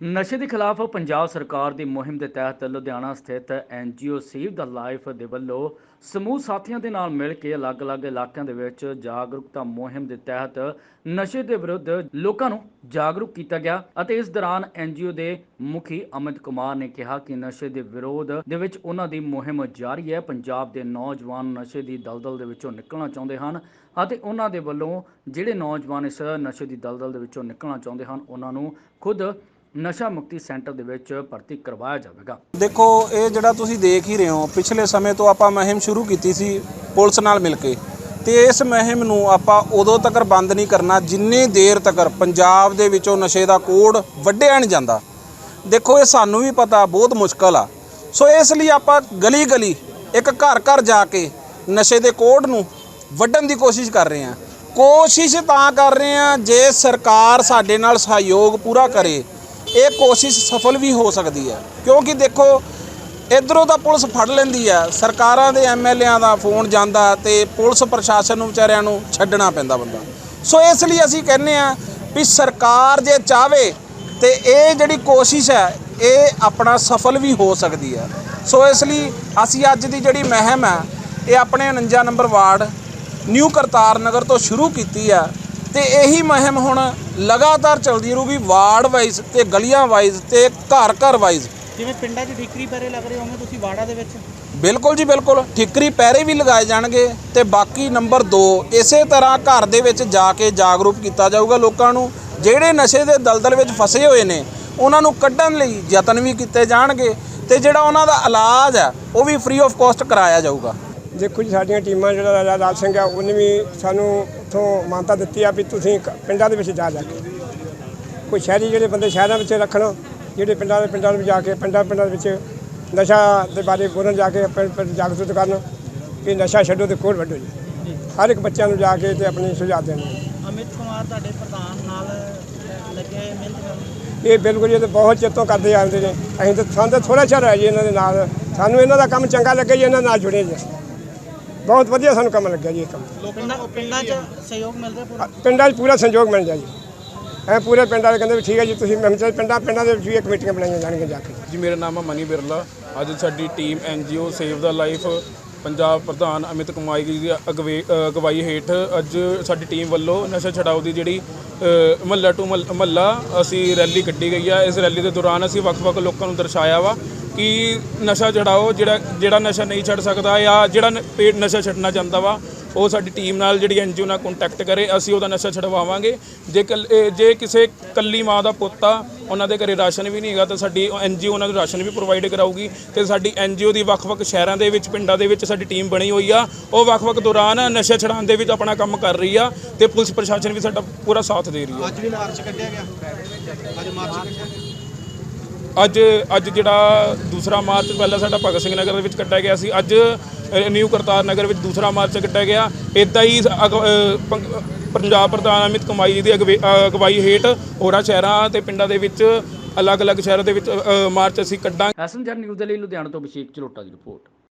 ਨਸ਼ੇ ਦੇ ਖਿਲਾਫ ਪੰਜਾਬ ਸਰਕਾਰ ਦੀ ਮੁਹਿੰਮ ਦੇ ਤਹਿਤ ਲੁਧਿਆਣਾ ਸਥਿਤ ਐਨਜੀਓ ਸੇਵ ਦਾ ਲਾਈਫ ਦੇ ਵੱਲੋਂ ਸਮੂਹ ਸਾਥੀਆਂ ਦੇ ਨਾਲ ਮਿਲ ਕੇ ਅਲੱਗ-ਅਲੱਗ ਇਲਾਕਿਆਂ ਦੇ ਵਿੱਚ ਜਾਗਰੂਕਤਾ ਮੁਹਿੰਮ ਦੇ ਤਹਿਤ ਨਸ਼ੇ ਦੇ ਵਿਰੁੱਧ ਲੋਕਾਂ ਨੂੰ ਜਾਗਰੂਕ ਕੀਤਾ ਗਿਆ ਅਤੇ ਇਸ ਦੌਰਾਨ ਐਨਜੀਓ ਦੇ ਮੁਖੀ ਅਮਿਤ ਕੁਮਾਰ ਨੇ ਕਿਹਾ ਕਿ ਨਸ਼ੇ ਦੇ ਵਿਰੋਧ ਦੇ ਵਿੱਚ ਉਹਨਾਂ ਦੀ ਮੁਹਿੰਮ ਜਾਰੀ ਹੈ। ਪੰਜਾਬ ਦੇ ਨੌਜਵਾਨ ਨਸ਼ੇ ਦੀ ਦਲਦਲ ਦੇ ਵਿੱਚੋਂ ਨਿਕਲਣਾ ਚਾਹੁੰਦੇ ਹਨ ਅਤੇ ਉਹਨਾਂ ਦੇ ਵੱਲੋਂ ਜਿਹੜੇ ਨੌਜਵਾਨ ਇਸ ਨਸ਼ੇ ਦੀ ਦਲਦਲ ਦੇ ਵਿੱਚੋਂ ਨਿਕਲਣਾ ਚਾਹੁੰਦੇ ਹਨ, ਉਹਨਾਂ ਨੂੰ ਖੁਦ ਨਸ਼ਾ ਮੁਕਤੀ ਸੈਂਟਰ ਦੇ ਵਿੱਚ ਭਰਤੀ ਕਰਵਾਇਆ ਜਾਵੇਗਾ। ਦੇਖੋ, ਇਹ ਜਿਹੜਾ ਤੁਸੀਂ ਦੇਖ ਹੀ ਰਹੇ ਹੋ, ਪਿਛਲੇ ਸਮੇਂ ਤੋਂ ਆਪਾਂ ਮੁਹਿੰਮ ਸ਼ੁਰੂ ਕੀਤੀ ਸੀ ਪੁਲਿਸ ਨਾਲ ਮਿਲ ਕੇ। ਤੇ ਇਸ ਮੁਹਿੰਮ ਨੂੰ ਆਪਾਂ ਉਦੋਂ ਤੱਕ ਬੰਦ ਨਹੀਂ ਕਰਨਾ, ਜਿੰਨੀ ਦੇਰ ਤੱਕ ਪੰਜਾਬ ਦੇ ਵਿੱਚੋਂ ਨਸ਼ੇ ਦਾ ਕੋਡ ਵੱਢਿਆ ਨਹੀਂ ਜਾਂਦਾ। ਦੇਖੋ, ਇਹ ਸਾਨੂੰ ਵੀ ਪਤਾ, ਬਹੁਤ ਮੁਸ਼ਕਲ ਆ। ਸੋ ਇਸ ਲਈ ਆਪਾਂ ਗਲੀ ਗਲੀ ਇੱਕ ਘਰ ਘਰ ਜਾ ਕੇ ਨਸ਼ੇ ਦੇ ਕੋਡ ਨੂੰ ਵੱਢਣ ਦੀ ਕੋਸ਼ਿਸ਼ ਕਰ ਰਹੇ ਹਾਂ। ਕੋਸ਼ਿਸ਼ ਤਾਂ ਕਰ ਰਹੇ ਹਾਂ, ਜੇ ਸਰਕਾਰ ਸਾਡੇ ਨਾਲ ਸਹਿਯੋਗ ਪੂਰਾ ਕਰੇ ਇਹ ਕੋਸ਼ਿਸ਼ ਸਫਲ ਵੀ ਹੋ ਸਕਦੀ ਹੈ। ਕਿਉਂਕਿ ਦੇਖੋ, ਇਧਰੋਂ ਤਾਂ ਪੁਲਿਸ ਫੜ ਲੈਂਦੀ ਹੈ। ਸਰਕਾਰਾਂ ਦੇ ਐਮਐਲਏਆਂ ਦਾ ਫੋਨ ਜਾਂਦਾ ਤੇ ਪੁਲਿਸ ਪ੍ਰਸ਼ਾਸਨ ਨੂੰ ਵਿਚਾਰਿਆਂ ਨੂੰ ਛੱਡਣਾ ਪੈਂਦਾ ਬੰਦਾ। ਸੋ ਇਸ ਲਈ ਅਸੀਂ ਕਹਿੰਦੇ ਆ ਵੀ ਸਰਕਾਰ ਜੇ ਚਾਵੇ ਤੇ ਇਹ ਜਿਹੜੀ ਕੋਸ਼ਿਸ਼ ਹੈ, ਇਹ ਆਪਣਾ ਸਫਲ ਵੀ ਹੋ ਸਕਦੀ ਹੈ। ਸੋ ਇਸ ਲਈ ਅਸੀਂ ਅੱਜ ਦੀ ਜਿਹੜੀ ਮਹਿਮ ਹੈ, ਇਹ ਆਪਣੇ 49 number ward new Kartar Nagar ਤੋਂ ਸ਼ੁਰੂ ਕੀਤੀ ਆ ਤੇ ਇਹੀ ਮੁਹਿੰਮ ਹੁਣ ਲਗਾਤਾਰ ਚੱਲਦੀ ਰਹੂਗੀ ਵਾਰਡ ਵਾਈਜ਼ ਤੇ ਗਲੀਆਂ ਵਾਈਜ਼ ਤੇ ਘਰ ਘਰ ਵਾਈਜ਼ ਜਿਵੇਂ ਪਿੰਡਾਂ 'ਚ ਠੀਕਰੀ ਪੈਰੇ ਲੱਗ ਰਹੇ ਹੋਵੇਂ ਤੁਸੀਂ ਵਾੜਾ ਦੇ ਵਿੱਚ? ਬਿਲਕੁਲ ਜੀ ਬਿਲਕੁਲ। ਠਿਕਰੀ ਪੈਰੇ ਵੀ ਲਗਾਏ ਜਾਣਗੇ ਤੇ ਬਾਕੀ ਨੰਬਰ 2 ਇਸੇ ਤਰ੍ਹਾਂ ਘਰ ਦੇ ਵਿੱਚ ਜਾ ਕੇ ਜਾਗਰੂਕ ਕੀਤਾ ਜਾਊਗਾ ਲੋਕਾਂ ਨੂੰ। ਜਿਹੜੇ ਨਸ਼ੇ ਦੇ ਦਲਦਲ ਵਿੱਚ ਫਸੇ ਹੋਏ ਨੇ ਉਹਨਾਂ ਨੂੰ ਕੱਢਣ ਲਈ ਯਤਨ ਵੀ ਕੀਤੇ ਜਾਣਗੇ ਤੇ ਜਿਹੜਾ ਉਹਨਾਂ ਦਾ ਇਲਾਜ ਹੈ ਉਹ ਵੀ ਫ੍ਰੀ ਆਫ ਕਾਸਟ ਕਰਾਇਆ ਜਾਊਗਾ। ਦੇਖੋ ਜੀ ਸਾਡੀਆਂ ਟੀਮਾਂ ਜਿਹੜਾ ਰਾਜਾ ਸਿੰਘ ਆ ਉਹਨੇ ਵੀ ਸਾਨੂੰ ਉੱਥੋਂ ਮਾਨਤਾ ਦਿੱਤੀ ਆ ਵੀ ਤੁਸੀਂ ਪਿੰਡਾਂ ਦੇ ਵਿੱਚ ਜਾ ਜਾ ਕੇ। ਕੋਈ ਸ਼ਹਿਰੀ ਜਿਹੜੇ ਬੰਦੇ ਸ਼ਹਿਰਾਂ ਵਿੱਚ ਰੱਖਣ ਜਿਹੜੇ ਪਿੰਡਾਂ ਦੇ ਪਿੰਡਾਂ ਵਿੱਚ ਜਾ ਕੇ ਪਿੰਡਾਂ ਪਿੰਡਾਂ ਦੇ ਵਿੱਚ ਨਸ਼ਾ ਦੇ ਬਾਰੇ ਬੋਲਣ ਜਾ ਕੇ ਪਿੰਡ ਜਾਗਰੂਕ ਕਰਨ ਕਿ ਨਸ਼ਾ ਛੱਡੋ ਤੇ ਕੋਲ ਵੱਢੋ ਜੀ। ਹਰ ਇੱਕ ਬੱਚਿਆਂ ਨੂੰ ਜਾ ਕੇ ਤੇ ਆਪਣੀ ਸੁਝਾਅ ਦੇਣ। ਅਮਿਤ ਕੁਮਾਰ ਤੁਹਾਡੇ ਪ੍ਰਧਾਨ ਨਾਲ ਲੱਗੇ ਮਿਹਨਤ ਇਹ ਬਿਲਕੁਲ ਇਹ ਤਾਂ ਬਹੁਤ ਚਿਰ ਤੋਂ ਕਰਦੇ ਆਉਂਦੇ ਨੇ। ਅਸੀਂ ਤਾਂ ਸਾਨੂੰ ਤਾਂ ਥੋੜਾ ਚਿਰ ਹੈ ਜੀ ਇਹਨਾਂ ਦੇ ਨਾਲ। ਸਾਨੂੰ ਇਹਨਾਂ ਦਾ ਕੰਮ ਚੰਗਾ ਲੱਗਿਆ ਜੀ ਇਹਨਾਂ ਨਾਲ ਜੁੜੇ ਜੀ। ਬਹੁਤ ਵਧੀਆ ਸਾਨੂੰ ਕੰਮ ਲੱਗਿਆ ਜੀ ਇਹ ਕੰਮ। ਪਿੰਡਾਂ ਪਿੰਡਾਂ 'ਚ ਸਹਿਯੋਗ ਮਿਲਦਾ ਪੂਰਾ? ਪਿੰਡਾਂ 'ਚ ਪੂਰਾ ਸੰਯੋਗ ਮਿਲ ਜਾਏ ਜੀ। ਐ ਪੂਰੇ ਪਿੰਡ ਵਾਲੇ ਕਹਿੰਦੇ ਵੀ ਠੀਕ ਹੈ ਜੀ ਤੁਸੀਂ ਮੈਂ ਪਿੰਡਾਂ ਪਿੰਡਾਂ ਦੇ ਵਿੱਚ ਵੀ ਇਹ ਕਮੇਟੀਆਂ ਬਣਾਈਆਂ ਜਾਣਗੀਆਂ ਜਾ ਕੇ। ਜੀ ਮੇਰਾ ਨਾਮ ਹੈ ਮਨੀ ਬਿਰਲਾ। ਅੱਜ ਸਾਡੀ team NGO save the life Punjab ਪ੍ਰਧਾਨ ਅਮਿਤ ਕੁਮਾਰ ਜੀ ਦੀ ਅਗਵੇ- ਅ, ਅਗਵਾਈ ਹੇਠ ਅੱਜ ਸਾਡੀ ਟੀਮ ਵੱਲੋਂ ਨਸ਼ਾ ਛਡਾਓ ਦੀ ਜਿਹੜੀ ਮਹੱਲਾ ਟੂ ਮਹੱਲਾ ਅਸੀਂ ਰੈਲੀ ਕੱਢੀ ਗਈ ਆ। ਇਸ ਰੈਲੀ ਦੇ ਦੌਰਾਨ ਅਸੀਂ ਵੱਖ-ਵੱਖ ਲੋਕਾਂ ਨੂੰ ਦਰਸਾਇਆ ਵਾ ਕਿ ਨਸ਼ਾ ਛਡਾਓ, ਜਿਹੜਾ ਜਿਹੜਾ ਨਸ਼ਾ ਨਹੀਂ ਛੱਡ ਸਕਦਾ ਜਾਂ ਜਿਹੜਾ ਪੇਟ ਨਸ਼ਾ ਛੱਡਣਾ ਚਾਹੁੰਦਾ ਵਾ, ਉਹ ਸਾਡੀ ਟੀਮ ਨਾਲ ਜਿਹੜੀ ਐਨਜੀਓ ਨਾਲ ਕੰਟੈਕਟ ਕਰੇ, ਅਸੀਂ ਉਹਦਾ ਨਸ਼ਾ ਛਡਵਾਵਾਂਗੇ। ਜੇ ਕੱਲ- ਜੇ ਕਿਸੇ ਕੱਲੀ ਮਾਂ ਦਾ ਪੁੱਤ ਆ, ਉਹਨਾਂ ਦੇ ਘਰੇ ਰਾਸ਼ਨ ਵੀ ਨਹੀਂ ਹੈਗਾ, ਤਾਂ ਸਾਡੀ ਐਨਜੀਓ ਉਹਨਾਂ ਨੂੰ ਰਾਸ਼ਨ ਵੀ ਪ੍ਰੋਵਾਈਡ ਕਰਾਊਗੀ ਤੇ ਸਾਡੀ ਐਨਜੀਓ ਦੀ ਵੱਖ-ਵੱਖ ਸ਼ਹਿਰਾਂ ਦੇ ਵਿੱਚ, ਪਿੰਡਾਂ ਦੇ ਵਿੱਚ ਸਾਡੀ ਟੀਮ ਬਣੀ ਹੋਈ ਆ। ਉਹ ਵੱਖ-ਵੱਖ ਦੌਰਾਨ ਨਸ਼ਾ ਛਡਾਉਣ ਦੇ ਵਿੱਚ ਆਪਣਾ ਕੰਮ ਕਰ ਰਹੀ ਆ ਤੇ ਪੁਲਿਸ ਪ੍ਰਸ਼ਾਸਨ ਵੀ ਸਾਡਾ ਪੂਰਾ ਸਾਥ ਦੇ ਰਹੀ ਆ। ਅੱਜ ਵੀ ਮਾਰਚ ਕੱਢਿਆ ਗਿਆ? ਅੱਜ ਮਾਰਚ ਕੱਢਿਆ ਅੱਜ ਅੱਜ ਜਿਹੜਾ ਦੂਸਰਾ ਮਾਰਚ ਪਹਿਲਾਂ ਸਾਡਾ ਭਗਤ ਸਿੰਘ ਨਗਰ ਦੇ ਵਿੱਚ ਕੱਢਿਆ ਗਿਆ ਸੀ ਅੱਜ ਨਿਊ ਕਰਤਾਰ ਨਗਰ ਵਿੱਚ ਦੂਸਰਾ ਮਾਰਚ ਕੱਢਿਆ ਗਿਆ। ਇਦਾਂ ਹੀ ਅਗ- ਅ, ਪੰਜਾਬ ਪ੍ਰਧਾਨ ਅਮਿਤ ਕੁਮਾਈ ਜੀ ਦੀ ਅਗਵੇ- ਅਗਵਾਈ ਹੇਠ ਹੋਰਾਂ ਸ਼ਹਿਰਾਂ ਤੇ ਪਿੰਡਾਂ ਦੇ ਵਿੱਚ ਅਲੱਗ-ਅਲੱਗ ਸ਼ਹਿਰਾਂ ਦੇ ਵਿੱਚ ਮਾਰਚ ਅਸੀਂ ਕੱਢਾਂਗੇ। ਐਸਐਨਜਰ ਨਿਊਜ਼ ਦੇ ਲਈ ਲੁਧਿਆਣਾ ਤੋਂ ਅਭਿਸ਼ੇਕ ਚਲੋਟਾ ਦੀ ਰਿਪੋਰਟ।